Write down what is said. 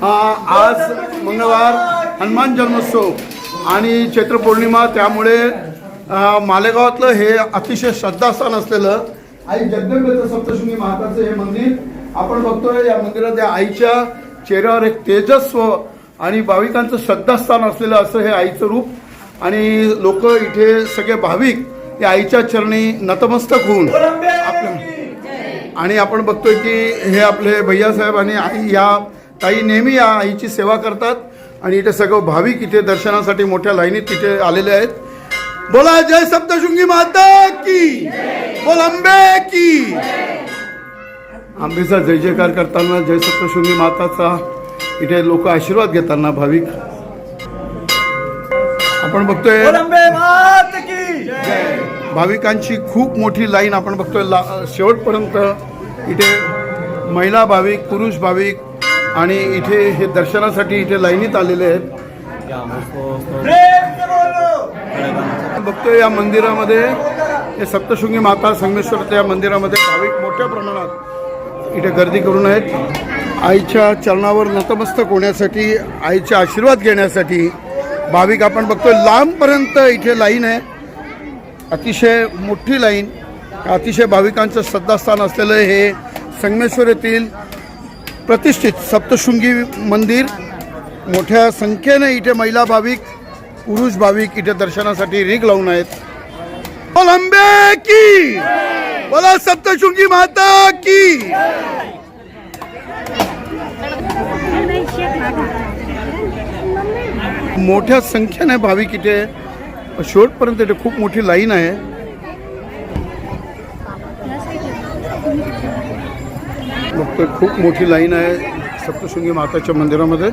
आज मंगळवार हनुमान जन्मोत्सव आणि चैत्र पौर्णिमा त्यामुळे मालेगावातलं हे अतिशय श्रद्धास्थान असलेलं आई जगदंबेचं सप्तशृंगी महाताचं हे मंदिर आपण बघतोय या मंदिरात या आईच्या चेहऱ्यावर एक तेजस्व आणि भाविकांचं श्रद्धास्थान असलेलं असं हे आईचं रूप. आणि लोक इथे सगळे भाविक या आईच्या चरणी नतमस्तक होऊन आपल्या आणि आपण बघतोय की हे आपले भैयासाहेब आणि आई या ताई नेहमी या आईची सेवा करतात आणि इथे सगळं भाविक इथे दर्शनासाठी मोठ्या लाईनीत तिथे आलेले आहेत. बोला जय सप्तशृंगी माता की बोल अंबे की. आंबेचा जय जयकार करताना जय सप्तशृंगी माताचा इथे लोक आशीर्वाद घेताना भाविक. आपण बघतोय कोलंबे मात की. भाविकांची खूप मोठी लाईन आपण बघतोय ला शेवटपर्यंत. इथे महिला भाविक पुरुष भाविक आणि इथे हे दर्शनासाठी इथे लाईनीत आलेले आहेत. बघतो बघतोय या मंदिरामध्ये हे सप्तशृंगी माता संगमेश्वरच्या मंदिरामध्ये भाविक मोठ्या प्रमाणात इथे गर्दी करून आहेत. आईच्या चरणावर नतमस्तक होण्यासाठी आईचे आशीर्वाद घेण्यासाठी भाविक आपण बघतोय लांबपर्यंत इथे लाईन आहे. अतिशय मोठी लाईन अतिशय भाविकांचं श्रद्धास्थान असलेलं हे संगमेश्वर येथील प्रतिष्ठित सप्तशृंगी मंदिर मोठ्या संख्येने इथे महिला भाविक पुरुष भाविक इथे दर्शनासाठी रीग लावून आहेत. बोल अंबे की! बोला सप्तशृंगी माता की! मोठ्या संख्येने भाविक इथे शेवटपर्यंत इथे खूप मोठी लाईन आहे. बघतोय खूप मोठी लाईन आहे सप्तशृंगी माताच्या मंदिरामध्ये.